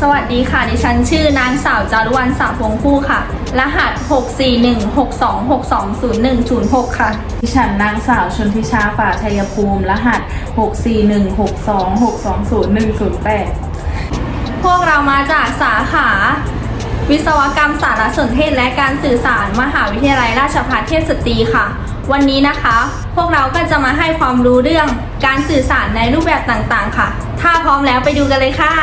สวัสดีค่ะ ดิฉันชื่อนางสาวจารุวรรณสาพวงคู่ค่ะ รหัส 64162620106 ค่ะ ดิฉันนางสาวชนทิชาฝ่าชัยภูมิ รหัส 64162620108 พวกเรามาจากสาขา วิศวกรรมสารสนเทศและการสื่อสารมหาวิทยาลัยราชภัฏเทพสตรีค่ะ วันนี้นะคะ พวกเราก็จะมาให้ความรู้เรื่องการสื่อสารในรูปแบบต่างๆ ค่ะ ถ้าพร้อมแล้วไปดูกันเลยค่ะ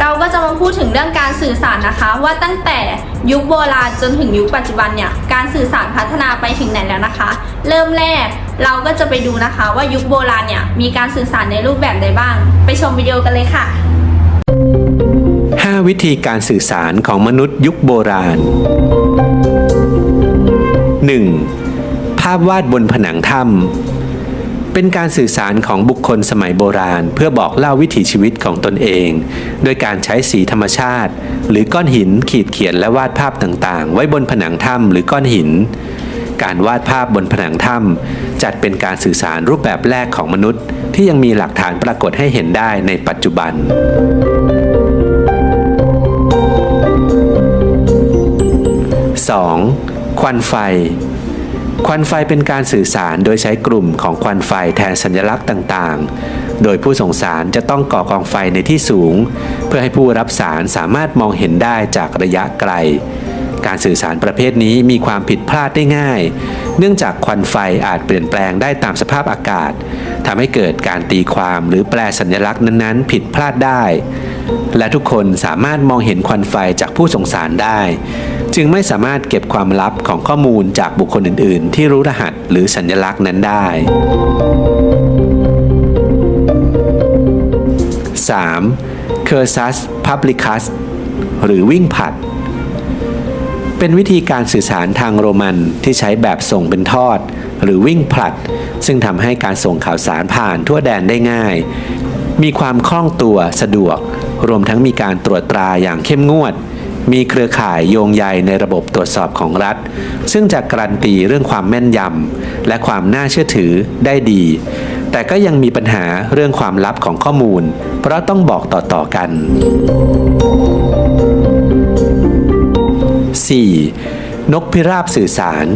เราก็จะมาพูดถึงเรื่องการสื่อสารนะคะ ว่าตั้งแต่ยุคโบราณจนถึงยุคปัจจุบันเนี่ยการสื่อสารพัฒนาไปถึงไหนแล้วนะคะ เริ่มแรกเราก็จะไปดูนะคะว่ายุคโบราณเนี่ยมีการสื่อสารในรูปแบบใดบ้าง ไปชมวิดีโอกันเลยค่ะ 5 วิธีการสื่อสารของมนุษย์ยุคโบราณ 1. ภาพวาดบนผนังถ้ำ เป็นการสื่อสารของบุคคลสมัยโบราณ เพื่อบอกเล่าวิถีชีวิตของตนเองโดยการใช้สีธรรมชาติ หรือก้อนหินขีดเขียนและวาดภาพต่างๆ ไว้บนผนังถ้ำหรือก้อนหิน การวาดภาพบนผนังถ้ำจัดเป็นการสื่อสารรูปแบบแรกของมนุษย์ ที่ยังมีหลักฐานปรากฏให้เห็นได้ในปัจจุบัน 2. ควันไฟ ควันไฟเป็นการสื่อสารโดยใช้กลุ่มของควันไฟแทนสัญลักษณ์ต่างๆ โดยผู้ส่งสารจะต้องก่อกองไฟในที่สูง เพื่อให้ผู้รับสารสามารถมองเห็นได้จากระยะไกล การสื่อสารประเภทนี้มีความผิดพลาดได้ง่าย เนื่องจากควันไฟอาจเปลี่ยนแปลงได้ตามสภาพอากาศทำให้เกิดการตีความหรือแปลสัญลักษณ์นั้นๆ ผิดพลาดได้ และทุกคนสามารถมองเห็นควันไฟจากผู้ส่งสารได้ จึงไม่สามารถเก็บความลับของข้อมูลจากบุคคลอื่น ๆ ที่รู้รหัสหรือสัญลักษณ์นั้นได้ 3. Cursus Publicus หรือวิ่งผัด เป็นวิธีการสื่อสารทางโรมันที่ใช้แบบส่งเป็นทอด หรือวิ่งผลัด ซึ่งทำให้การส่งข่าวสารผ่านทั่วแดนได้ง่าย มีความคล่องตัวสะดวก รวมทั้งมีการตรวจตราอย่างเข้มงวด มีเครือข่ายโยงใยในระบบตรวจสอบของรัฐ ซึ่งจะการันตีเรื่องความแม่นยำและความน่าเชื่อถือได้ดี แต่ก็ยังมีปัญหาเรื่องความลับของข้อมูล เพราะต้องบอกต่อๆกัน 4. นกพิราบสื่อสาร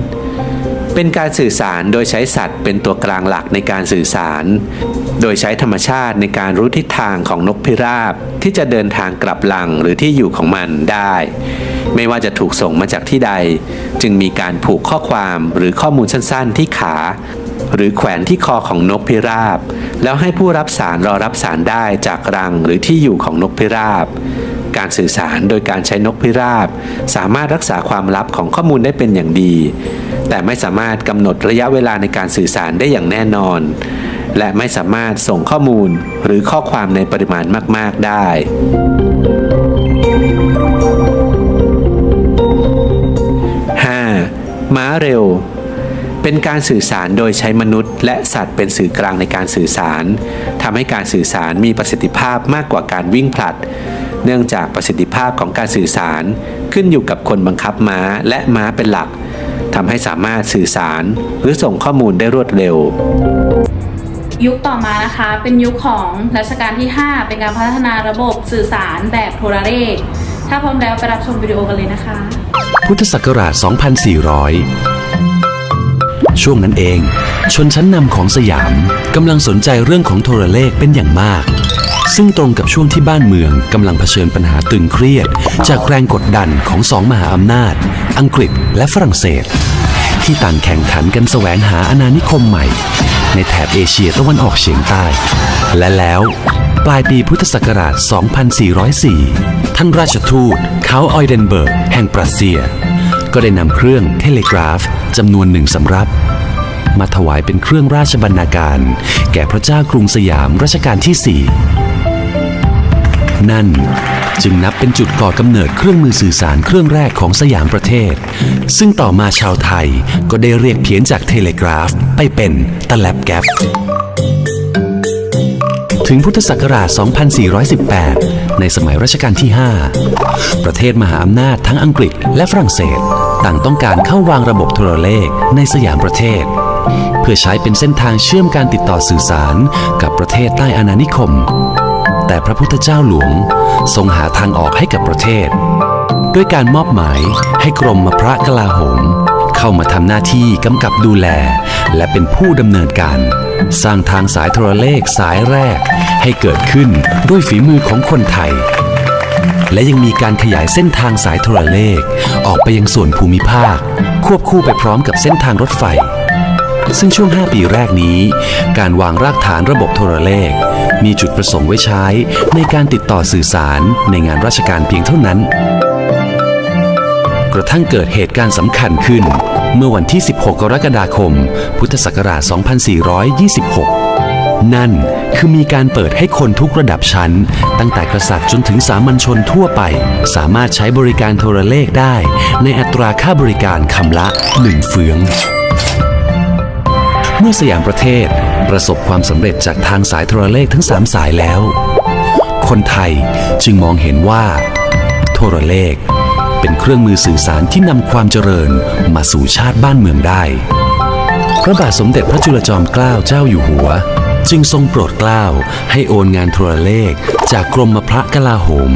เป็นการสื่อสารโดยใช้สัตว์เป็นตัวกลางหลักในการสื่อสาร โดยใช้ธรรมชาติในการรู้ทิศทางของนกพิราบ ที่จะเดินทางกลับหลังหรือที่อยู่ของมันได้ ไม่ว่าจะถูกส่งมาจากที่ใด จึงมีการผูกข้อความหรือข้อมูลสั้นๆ ที่ขา หรือแขวนที่คอของนกพิราบ แล้วให้ผู้รับสารรอรับสารได้จากรังหรือที่อยู่ของนกพิราบการสื่อสารโดยการใช้นกพิราบ สามารถรักษาความลับของข้อมูลได้เป็นอย่างดี แต่ไม่สามารถกำหนดระยะเวลาในการสื่อสารได้อย่างแน่นอน และไม่สามารถส่งข้อมูลหรือข้อความในปริมาณมาก ๆ ได้ 5. ม้าเร็ว เป็นการสื่อสารโดยใช้มนุษย์ และสัตว์เป็นสื่อกลางในการสื่อสารทำให้การสื่อสารมีประสิทธิภาพมากกว่าการวิ่งผลัด เนื่องจากประสิทธิภาพของการสื่อสารขึ้นอยู่กับคนบังคับม้าและม้าเป็นหลักทำให้สามารถสื่อสารหรือส่งข้อมูลได้รวดเร็ว ยุคต่อมานะคะ เป็นยุคของรัชกาลที่ 5 เป็นการพัฒนาระบบสื่อสารแบบโทรเลข ถ้าพร้อมแล้วไปรับชมวิดีโอกันเลยนะคะ พุทธศักราช 2400 ช่วงนั้นเอง ชนชั้นนำของสยามกำลังสนใจเรื่องของโทรเลขเป็นอย่างมากซึ่งตรงกับช่วงที่บ้านเมืองกำลังเผชิญปัญหาตึงเครียด จากแรงกดดันของสองมหาอำนาจ อังกฤษและฝรั่งเศส ที่ต่างแข่งขันกันแสวงหาอาณานิคมใหม่ ในแถบเอเชียตะวันออกเฉียงใต้ และแล้วปลายปีพุทธศักราช 2404 ท่านราชทูตเขาออยเดนเบิร์ก แห่งปรัสเซีย ก็ได้นำเครื่องเทเลกราฟจำนวนหนึ่งสำรับ มาถวายเป็นเครื่องราชบรรณาการ แก่พระเจ้ากรุงสยามรัชกาลที่ 4 นั่นจึงนับเป็นจุดก่อกำเนิดเครื่องมือสื่อสารเครื่องแรกของสยามประเทศ ซึ่งต่อมาชาวไทยก็ได้เรียกเพี้ยนจากเทเลกราฟไปเป็นตะแลบแก๊ปถึงพุทธศักราช 2418 ในสมัยรัชกาลที่ 5 ประเทศมหาอำนาจทั้งอังกฤษและฝรั่งเศส ต่างต้องการเข้าวางระบบโทรเลขในสยามประเทศ เพื่อใช้เป็นเส้นทางเชื่อมการติดต่อสื่อสารกับประเทศใต้อาณานิคม แต่พระพุทธเจ้าหลวงทรงหาทางออกให้กับประเทศ ด้วยการมอบหมายให้กรมพระกลาโหม เข้ามาทำหน้าที่กำกับดูแล และเป็นผู้ดำเนินการ สร้างทางสายโทรเลขสายแรก ให้เกิดขึ้นด้วยฝีมือของคนไทย และยังมีการขยายเส้นทางสายโทรเลข ออกไปยังส่วนภูมิภาค ควบคู่ไปพร้อมกับเส้นทางรถไฟ ซึ่งช่วง 5 ปีแรกนี้ การวางรากฐานระบบโทรเลข มีจุดประสงค์ไว้ใช้ในการติดต่อสื่อสารในงานราชการเพียงเท่านั้น กระทั่งเกิดเหตุการณ์สำคัญขึ้น เมื่อวันที่ 16 กรกฎาคม พุทธศักราช 2426นั่นคือมีการเปิดให้คนทุกระดับชั้น ตั้งแต่กษัตริย์จนถึงสามัญชนทั่วไป สามารถใช้บริการโทรเลขได้ ในอัตราค่าบริการคำละ 1 เฟือง มื่อสยามประเทศ ประสบความสำเร็จจากทางสายโทรเลขทั้ง 3 สายแล้ว คนไทยจึงมองเห็นว่า โทรเลข เป็นเครื่องมือสื่อสารที่นำความเจริญมาสู่ชาติบ้านเมืองได้ พระบาทสมเด็จพระจุลจอมเกล้าเจ้าอยู่หัว จึงทรงโปรดเกล้าให้โอนงานโทรเลขจากกรมพระกลาโหม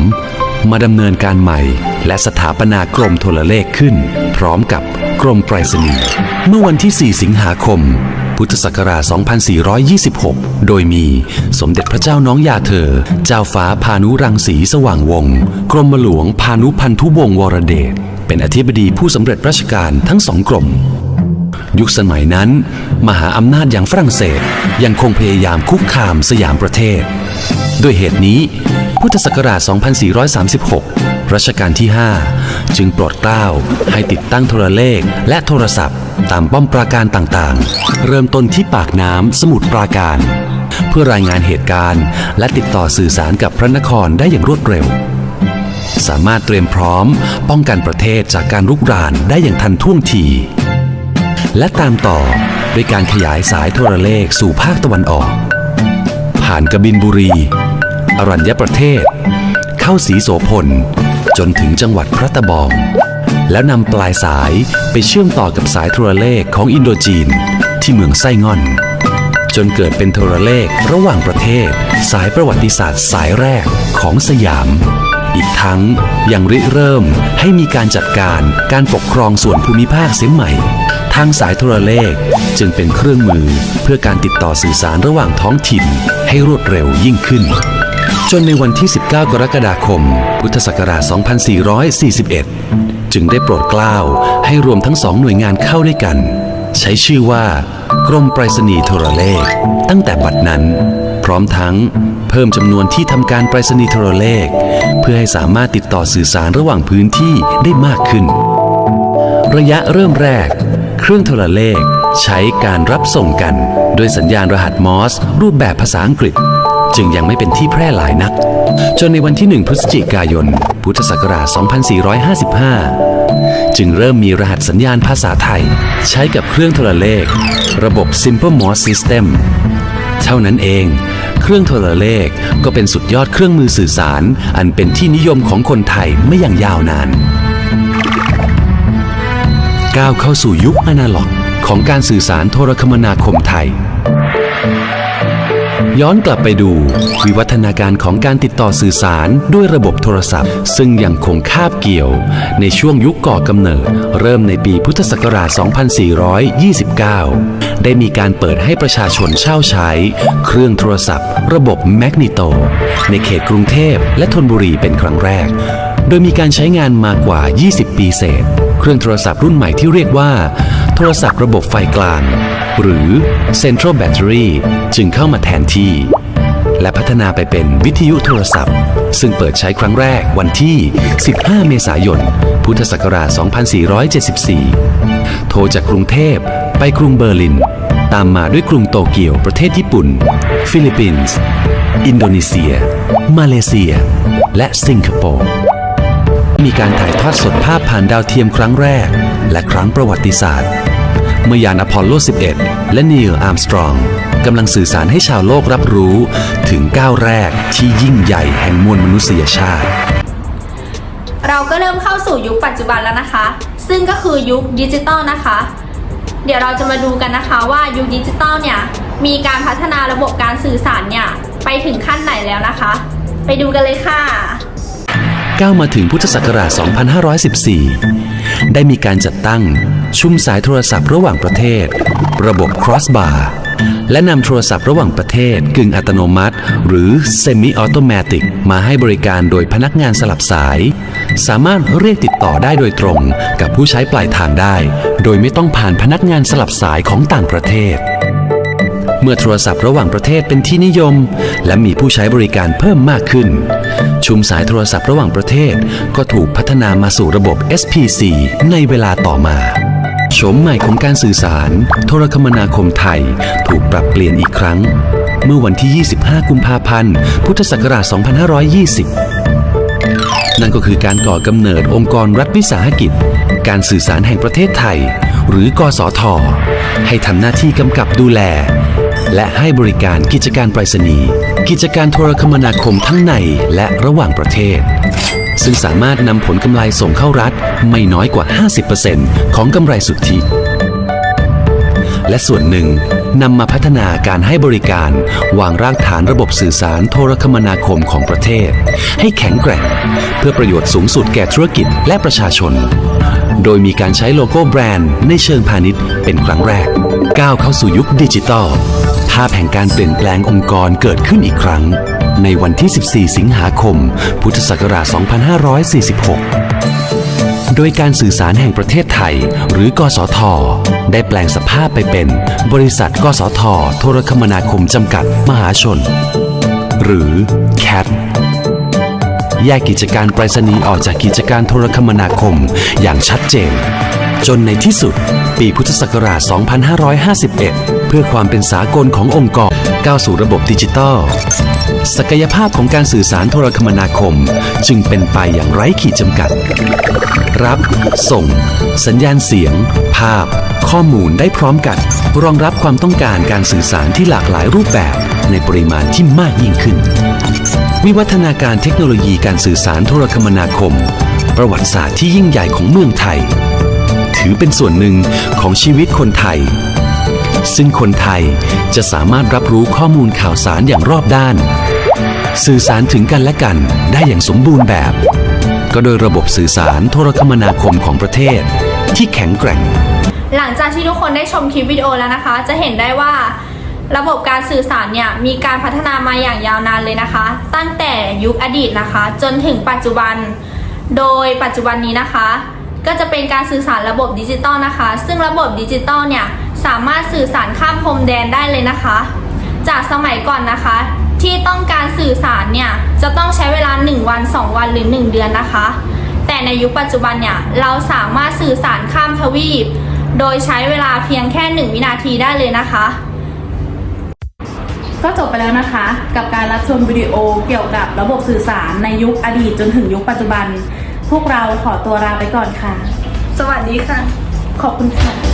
มาดำเนินการใหม่ และสถาปนากรมโทรเลขขึ้น พร้อมกับกรมไปรษณีย์เมื่อวันที่ 4 สิงหาคม พุทธศักราช 2426 โดยมีสมเด็จพระเจ้าน้องยาเธอ เจ้าฟ้าพานุรังสีสว่างวงศ์กรมหลวงพานุพันธุวงศ์วรเดช เป็นอธิบดีผู้สำเร็จราชการทั้งสองกรม ยุคสมัยนั้น มหาอำนาจอย่างฝรั่งเศสยังคงพยายามคุกคามสยามประเทศ ด้วยเหตุนี้ พุทธศักราช 2436 รัชกาลที่ 5 จึงโปรดเกล้าให้ติดตั้งโทรเลขและโทรศัพท์ ตามป้อมปราการต่างๆ เริ่มต้นที่ปากน้ำสมุทรปราการ เพื่อรายงานเหตุการณ์ และติดต่อสื่อสารกับพระนครได้อย่างรวดเร็ว สามารถเตรียมพร้อม ป้องกันประเทศจากการรุกรานได้อย่างทันท่วงทีและตามต่อด้วยการขยายสายโทรเลขสู่ภาคตะวันออก ผ่านกบินบุรี อรัญญประเทศ เข้าสีโสพล จนถึงจังหวัดพระตะบอง แล้วนำปลายสายไปเชื่อมต่อกับสายโทรเลขของอินโดจีน ที่เมืองไส้ง่อน จนเกิดเป็นโทรเลขระหว่างประเทศ สายประวัติศาสตร์สายแรกของสยาม อีกทั้งยังริเริ่มให้มีการจัดการการปกครองส่วนภูมิภาคเสียใหม่ ทางสายโทรเลขจึงเป็นเครื่องมือเพื่อการติดต่อสื่อสารระหว่างท้องถิ่นให้รวดเร็วยิ่งขึ้น จนในวันที่ 19 กรกฎาคม พุทธศักราช 2441 จึงได้โปรดเกล้าให้รวมทั้งสองหน่วยงานเข้าด้วยกัน ใช้ชื่อว่า กรมไปรษณีย์โทรเลข ตั้งแต่บัดนั้น พร้อมทั้งเพิ่มจำนวนที่ทำการไปรษณีย์โทรเลข เพื่อให้สามารถติดต่อสื่อสารระหว่างพื้นที่ได้มากขึ้น ระยะเริ่มแรก เครื่องโทรเลข ใช้การรับส่งกันด้วยสัญญาณรหัสมอสรูปแบบภาษาอังกฤษ จึงยังไม่เป็นที่แพร่หลายนัก จนในวันที่ 1 พฤศจิกายน พุทธศักราช 2455 จึงเริ่มมีรหัสสัญญาณภาษาไทย ใช้กับเครื่องโทรเลข ระบบ Simple Morse System เท่านั้นเองเครื่องโทรเลขก็เป็นสุดยอดเครื่องมือสื่อสาร อันเป็นที่นิยมของคนไทยไม่อย่างยาวนาน ก้าวเข้าสู่ยุคอนาล็อก ของการสื่อสารโทรคมนาคมไทย ย้อนกลับไปดู วิวัฒนาการของการติดต่อสื่อสารด้วยระบบโทรศัพท์ ซึ่งยังคงคาบเกี่ยว ในช่วงยุคก่อกำเนิด เริ่มในปีพุทธศักราช 2429 ได้มีการเปิดให้ประชาชนเช่าใช้ เครื่องโทรศัพท์ ระบบแมกนิโต ในเขตกรุงเทพและธนบุรีเป็นครั้งแรก โดยมีการใช้งานมากว่า 20 ปีเศษ เครื่องโทรศัพท์รุ่นใหม่ที่เรียกว่า โทรศัพท์ระบบไฟกลาง หรือ Central Battery จึงเข้ามาแทนที่ และพัฒนาไปเป็นวิทยุโทรศัพท์ ซึ่งเปิดใช้ครั้งแรกวันที่ 15 เมษายน พุทธศักราช 2474 โทรจากกรุงเทพไปกรุงเบอร์ลิน ตามมาด้วยกรุงโตเกียวประเทศญี่ปุ่น ฟิลิปปินส์ อินโดนีเซีย มาเลเซีย และสิงคโปร์ มีการถ่ายทอดสดภาพผ่านดาวเทียมครั้งแรก และครั้งประวัติศาสตร์ เมื่อยานอพอลโล 11 และนีลอาร์มสตรองกำลังสื่อสารให้ชาวโลกรับรู้ถึงก้าวแรกที่ยิ่งใหญ่แห่งมวลมนุษยชาติ เราก็เริ่มเข้าสู่ยุคปัจจุบันแล้วนะคะ ซึ่งก็คือยุคดิจิตอลนะคะ เดี๋ยวเราจะมาดูกันนะคะว่ายุคดิจิตอลเนี่ยมีการพัฒนาระบบการสื่อสารเนี่ยไปถึงขั้นไหนแล้วนะคะ ไปดูกันเลยค่ะ ก้าวมาถึงพุทธศักราช 2514 ได้มีการจัดตั้งชุมสายโทรศัพท์ระหว่างประเทศ ระบบ crossbar และนำโทรศัพท์ระหว่างประเทศกึ่งอัตโนมัติ หรือ semi automatic มาให้บริการโดยพนักงานสลับสาย สามารถเรียกติดต่อได้โดยตรงกับผู้ใช้ปลายทางได้ โดยไม่ต้องผ่านพนักงานสลับสายของต่างประเทศ เมื่อโทรศัพท์ระหว่างประเทศเป็นที่นิยม และมีผู้ใช้บริการเพิ่มมากขึ้น ชุมสายโทรศัพท์ระหว่างประเทศก็ถูกพัฒนามาสู่ระบบ SPC ในเวลาต่อมาโฉมใหม่ของการสื่อสาร โทรคมนาคมไทย ถูกปรับเปลี่ยนอีกครั้ง เมื่อวันที่ 25 กุมภาพันธ์ พุทธศักราช 2520 นั่นก็คือการก่อกำเนิดองค์กรรัฐวิสาหกิจ การสื่อสารแห่งประเทศไทย หรือกสท ให้ทำหน้าที่กำกับดูแล และให้บริการกิจการไปรษณีย์กิจการโทรคมนาคมทั้งในและระหว่างประเทศ ซึ่งสามารถนำผลกำไรส่งเข้ารัฐไม่น้อยกว่า 50%ของกำไรสุทธิ และส่วนหนึ่งนำมาพัฒนาการให้บริการวางรากฐานระบบสื่อสารโทรคมนาคมของประเทศ ให้แข็งแกร่ง เพื่อประโยชน์สูงสุดแก่ธุรกิจและประชาชน โดยมีการใช้โลโก้แบรนด์ในเชิงพาณิชย์เป็นครั้งแรก ก้าวเข้าสู่ยุคดิจิทัล ภาพแห่งการเปลี่ยนแปลงองค์กรเกิดขึ้นอีกครั้ง ในวันที่ 14 สิงหาคม พุทธศักราช 2546 โดยการสื่อสารแห่งประเทศไทย หรือกสท ได้แปลงสภาพไปเป็น บริษัทกสท โทรคมนาคมจำกัดมหาชน หรือ CAT แยกกิจการไปรษณีย์ออกจากกิจการโทรคมนาคมอย่างชัดเจน จนในที่สุด ปีพุทธศักราช 2551 พื่อความเป็นสากลขององค์กรก้าวสู่ระบบดิจิทัลศักยภาพของการสื่อสารโทรคมนาคม จึงเป็นไปอย่างไร้ขีดจำกัด รับ ส่ง สัญญาณเสียง ภาพ ข้อมูลได้พร้อมกัน รองรับความต้องการการสื่อสารที่หลากหลายรูปแบบ ในปริมาณที่มากยิ่งขึ้น วิวัฒนาการเทคโนโลยีการสื่อสารโทรคมนาคม ประวัติศาสตร์ที่ยิ่งใหญ่ของเมืองไทย ถือเป็นส่วนหนึ่งของชีวิตคนไทย ซึ่งคนไทยจะสามารถรับรู้ข้อมูลข่าวสารอย่างรอบด้าน สื่อสารถึงกันและกันได้อย่างสมบูรณ์แบบ ก็โดยระบบสื่อสารโทรคมนาคมของประเทศ ที่แข็งแกร่ง หลังจากที่ทุกคนได้ชมคลิปวิดีโอแล้วนะคะ จะเห็นได้ว่าระบบการสื่อสารเนี่ยมีการพัฒนามาอย่างยาวนานเลยนะคะ ตั้งแต่ยุคอดีตนะคะ จนถึงปัจจุบัน โดยปัจจุบันนี้นะคะ ก็จะเป็นการสื่อสารระบบดิจิตอลนะคะ ซึ่งระบบดิจิตอลเนี่ย สามารถสื่อสารข้ามพรมแดนได้เลยนะคะ จากสมัยก่อนนะคะ ที่ต้องการสื่อสารเนี่ยจะต้องใช้เวลา 1 วัน 2 วันหรือ 1 เดือนนะคะ แต่ในยุคปัจจุบันเนี่ยเราสามารถสื่อสารข้ามทวีป โดยใช้เวลาเพียงแค่ 1 วินาทีได้เลยนะคะก็จบไปแล้วนะคะ กับการรับชมวิดีโอเกี่ยวกับระบบสื่อสารในยุคอดีตจนถึงยุคปัจจุบัน พวกเราขอตัวลาไปก่อนค่ะ สวัสดีค่ะ ขอบคุณค่ะ